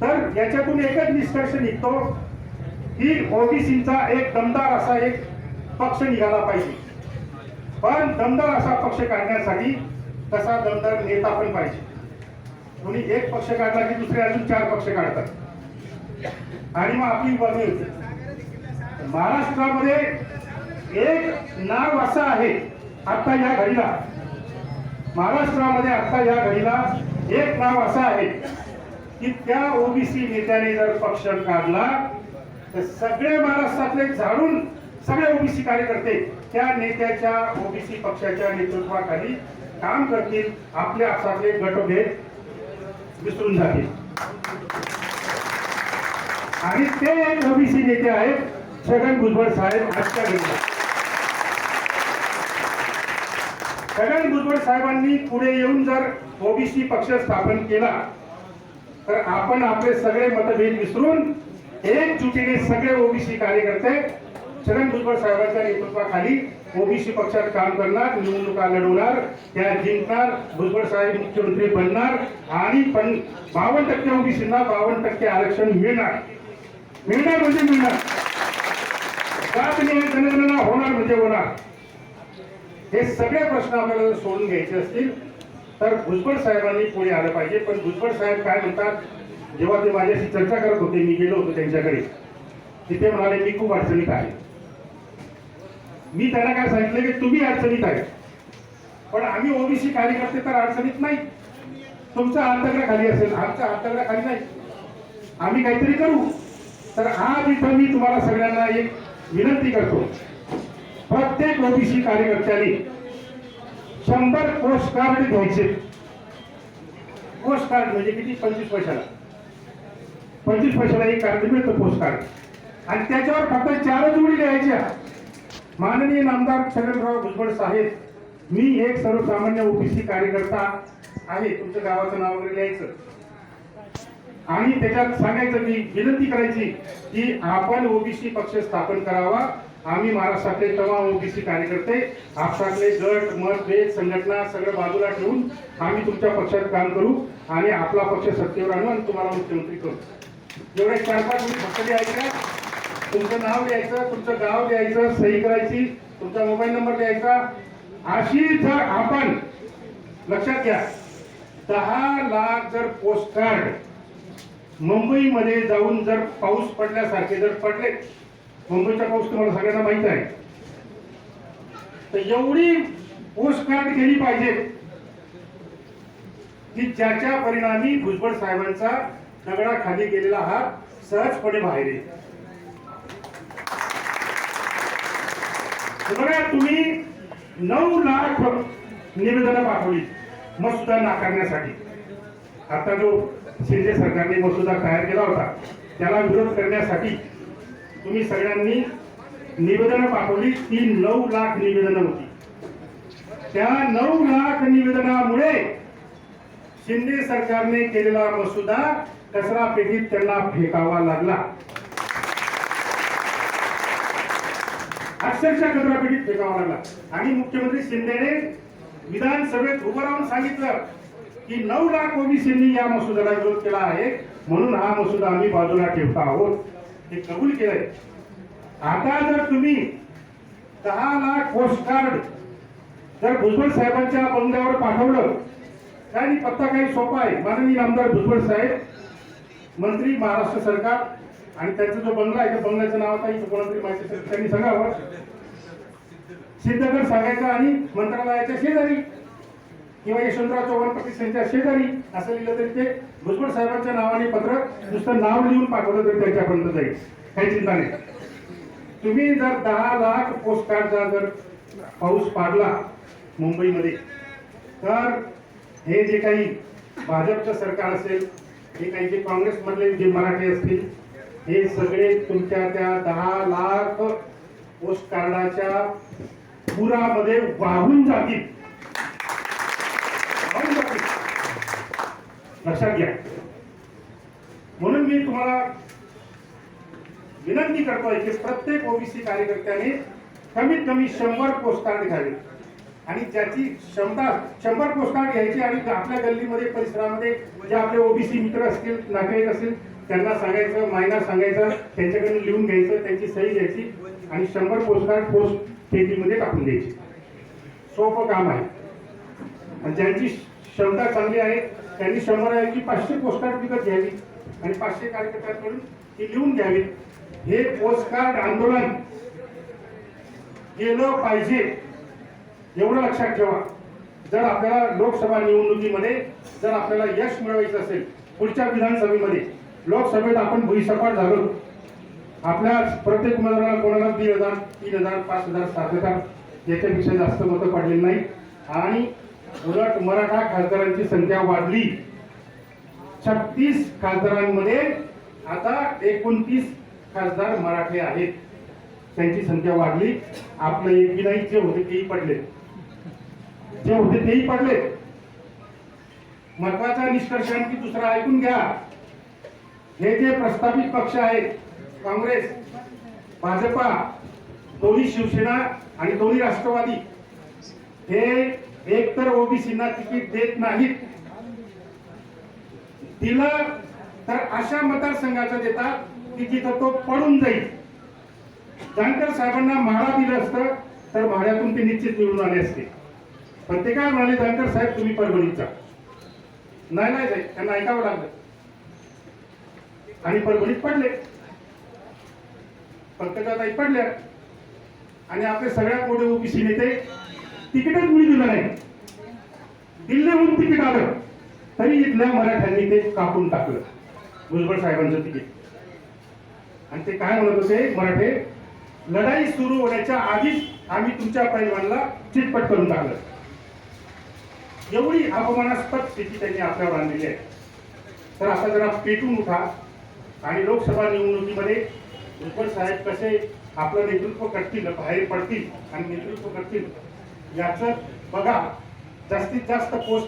तर याच्यातून एकच निष्कर्ष निघतो की ओबीसीचा एक दमदार असा एक पक्ष निघाला पाहिजे. पण दमदार असा पक्ष काढण्यासाठी तसा दमदार नेता पण पाहिजे. कोणी एक पक्ष काढला की दुसरे अजून चार पक्ष काढतात. आणि मग आपली बाजू महाराष्ट्रामध्ये एक नाव असं आहे आता या घडीला. महाराष्ट्रामध्ये आता या घडीला एक नाव असं आहे की त्या ओबीसी नेत्याने जर पक्ष काढला तर सगळे महाराष्ट्रातले झाडून सगळे ओबीसी कार्यकर्ते त्या नेत्याच्या ओबीसी पक्षाच्या नेतृत्वाखाली काम करतील आपल्या आपसातले गटभेद विसरून जातील. आणि ते एक ओबीसी नेते आहेत छगन भुजबळ साहेब आजच्या घडीला. छगन भुजबळ साहेबांनी पुढे येऊन जर ओबीसी पक्ष स्थापन केला तर आपण आपले सगळे मतभेद विसरून एकजुटीने सगळे ओबीसी कार्यकर्ते छगन भुजबळ साहेबांच्या नेतृत्वाखाली ओबीसी पक्षात काम करणार निवडणुका लढवणार त्या जिंकणार भुजबळ साहेब मुख्यमंत्री बनणार आणि पण बावन्न टक्के ओबीसींना बावन्न टक्के आरक्षण मिळणार. मिळणार म्हणजे मिळणार. जात निहाय जनगणना होणार म्हणजे होणार. हे सगळे प्रश्न आपल्याला सोडून घ्यायचे असतील. तर भुजबळ साहेबांनी पुढे आलं पाहिजे. पण भुजबळ साहेब काय म्हणतात? जेव्हा ते माझ्याशी चर्चा करत होते मी गेलो होतो त्यांच्याकडे. तिथे म्हणाले मी खूप अडचणीत आहे. मी त्यांना काय सांगितलं की तुम्ही अडचणीत आहे. पण आम्ही ओबीसी कार्यकर्ते तर अडचणीत नाही. तुमचा हातगडा खाली असेल आमचा हातगडा खाली नाही. आम्ही काहीतरी करू. तर आज इथं मी तुम्हाला सगळ्यांना एक विनंती करतो. प्रत्येक ओबीसी कार्यकर्त्यांनी शंभर पोस्ट कार्ड घ्यायचे. पोस्ट कार्ड म्हणजे किती? पंचवीस पैशाला. पंचवीस पैशाला एक कार्ड मिळतं पोस्ट कार्ड. आणि त्याच्यावर फक्त चारच जोडी लिहायच्या माननीय नामदार छगनराव भुजबळ साहेब मी एक सर्वसामान्य ओबीसी कार्यकर्ता आहे. तुमच्या गावाचं नाव वगैरे लिहायचं. आणि त्याच्यात सांगायचं मी विनंती करायची की आपण ओबीसी पक्ष स्थापन करावा. आम्ही महाराष्ट्रातले तमाम ओबीसी कार्यकर्ते आपसातले गट मतभेद संघटना सगळं बाजूला ठेवून आम्ही तुमच्या पक्षात काम करू आणि आपला पक्ष सत्तेवर आणू आणि तुम्हाला मुख्यमंत्री करू. एवढे चार पाच तुम्ही फक्त लिहायचं तुमचं नाव लिहायचं तुमचं गाव लिहायचं सही करायची तुमचा मोबाईल नंबर लिहायचा. अशी जर आपण लक्षात घ्या दहा लाख जर पोस्ट कार्ड मुंबईमध्ये जाऊन जर पाऊस पडल्यासारखे जर पडले मुंबईचा पाऊस तुम्हाला सगळ्यांना माहीत आहे. तर एवढी पोस्ट केली पाहिजे की ज्याच्या परिणामी भुजबळ साहेबांचा दगडाखाली गेलेला हात सहजपणे बाहेर येईल. बघा तुम्ही नऊ लाख निवेदनं पाठवली मसुदा नाकारण्यासाठी. आता जो शिंदे सरकारने मसुदा तयार केला होता त्याला विरोध करण्यासाठी तुम्ही सगळ्यांनी निवेदनं पाठवली. ती नऊ लाख निवेदनं होती. त्या नऊ लाख निवेदनामुळे शिंदे सरकारने केलेला मसुदा कचरा पेटीत त्यांना फेकावा लागला. अक्षरशः कचरा पेटीत फेकावा लागला. आणि मुख्यमंत्री शिंदेने विधानसभेत उभं राहून सांगितलं की नऊ लाख ओबीसींनी या मसुद्याला विरोध केला आहे. म्हणून हा मसुदा आम्ही बाजूला ठेवता आहोत. हे कबूल केलंय. आता जर तुम्ही दहा लाख पोस्ट कार्ड जर भुजबळ साहेबांच्या बंगल्यावर पाठवलं आणि पत्ता काही सोपा आहे. माननीय आमदार भुजबळ साहेब मंत्री महाराष्ट्र सरकार आणि त्यांचा जो बंगला आहे त्या बंगल्याचं नाव आता इथं माहिती असेल त्यांनी सांगावं. सिद्धगड सांगायचं आणि मंत्रालयाच्या शेजारी किंवा यशवंतराव चव्हाण पाटील यांच्या शेजारी असं लिहिलं तरी ते भुजबळ साहेबांच्या नावाने पत्र नुसतं नाव लिहून पाठवलं तरी त्यांच्यापर्यंत जाईल. काही चिंता नाही. तुम्ही जर दहा लाख पोस्ट कार्डचा जर पाऊस पाडला मुंबईमध्ये तर हे जे काही भाजपचं सरकार असेल हे काही जे काँग्रेसमधले जे मराठी असतील हे सगळे तुमच्या त्या दहा लाख पोस्ट कार्डाच्या पुरामध्ये वाहून जातील. लक्षात घ्या. म्हणून मी तुम्हाला विनंती करतोय की प्रत्येक ओबीसी कार्यकर्त्याने कमीत कमी शंभर पोस्ट कार्ड घ्यावे. आणि ज्याची क्षमता शंभर पोस्टकार्ड घ्यायची आणि आपल्या गल्लीमध्ये परिसरामध्ये जे आपले ओबीसी मित्र असतील नातेवाईक असतील त्यांना सांगायचं मायना सांगायचं त्यांच्याकडून लिहून घ्यायचं त्यांची सही घ्यायची आणि शंभर पोस्टकार्ड पोस्ट पेटीमध्ये टाकून द्यायची. सोपं काम आहे. आणि ज्यांची क्षमता चांगली आहे त्यांनी शंभर ऐवजी पाचशे पोस्टकार्ड विकत घ्यावी आणि पाचशे कार्यकर्त्यांकडून ती लिहून घ्यावी. हे पोस्टकार्ड आंदोलन केलं पाहिजे एवढं लक्षात ठेवा. जर आपल्याला लोकसभा निवडणुकीमध्ये जर आपल्याला यश मिळवायचं असेल पुढच्या विधानसभेमध्ये लोकसभेत आपण भुईसपाट झालो. आपल्या प्रत्येक उमेदवाराला कोणाला दीड हजार तीन हजार पाच हजार सात हजार याच्यापेक्षा जास्त मतं पडलेली नाही आणि उलट मराठा खासदारांची संख्या वाढली. छत्तीस खासदारांमध्ये आता एकोणतीस खासदार मराठे आहेत. त्यांची संख्या वाढली. आपलं एक नाही जे होते तेही पडले. जे होते तेही पडले. महत्त्वाचा निष्कर्ष आणखी दुसरा ऐकून घ्या. हे जे प्रस्तावित पक्ष आहेत काँग्रेस भाजपा दोन्ही शिवसेना आणि दोन्ही राष्ट्रवादी हे एकतर ओबीसीना तिकीट देत नाहीत. दिलं तर अशा मतदारसंघाचं देतात की जिथं तो पडून जाईल. जानकर साहेबांना म्हाडा दिलं असतं तर म्हाड्यातून ते निश्चित निवडून आले असते. पण ते काय म्हणाले जानकर साहेब तुम्ही परभणीचा नाही नाही जाईल त्यांना ऐकावं लागलं. आणि परभणीत पडले. पंकजाताई पडल्या. आणि आपले सगळ्यात मोठे ओबीसी नेते तिकीटच मी दिलं नाही. दिल्लीहून तिकीट आलं. तरी इथल्या मराठ्यांनी ते कापून टाकलं. भुजबळ साहेबांचं तिकीट. आणि ते काय म्हणत होते मराठे लढाई सुरू होण्याच्या आधीच आम्ही तुमच्या पैलवानला चिटपट करून टाकलं. एवढी अपमानास्पद स्थिती त्यांनी आपल्यावर आणलेली आहे. तर आता जरा पेटून उठा आणि लोकसभा निवडणुकीमध्ये भुजबळ साहेब कसे आपलं नेतृत्व करतील बाहेर पडतील आणि नेतृत्व करतील याचं बघा जास्तीत जास्त पोस्ट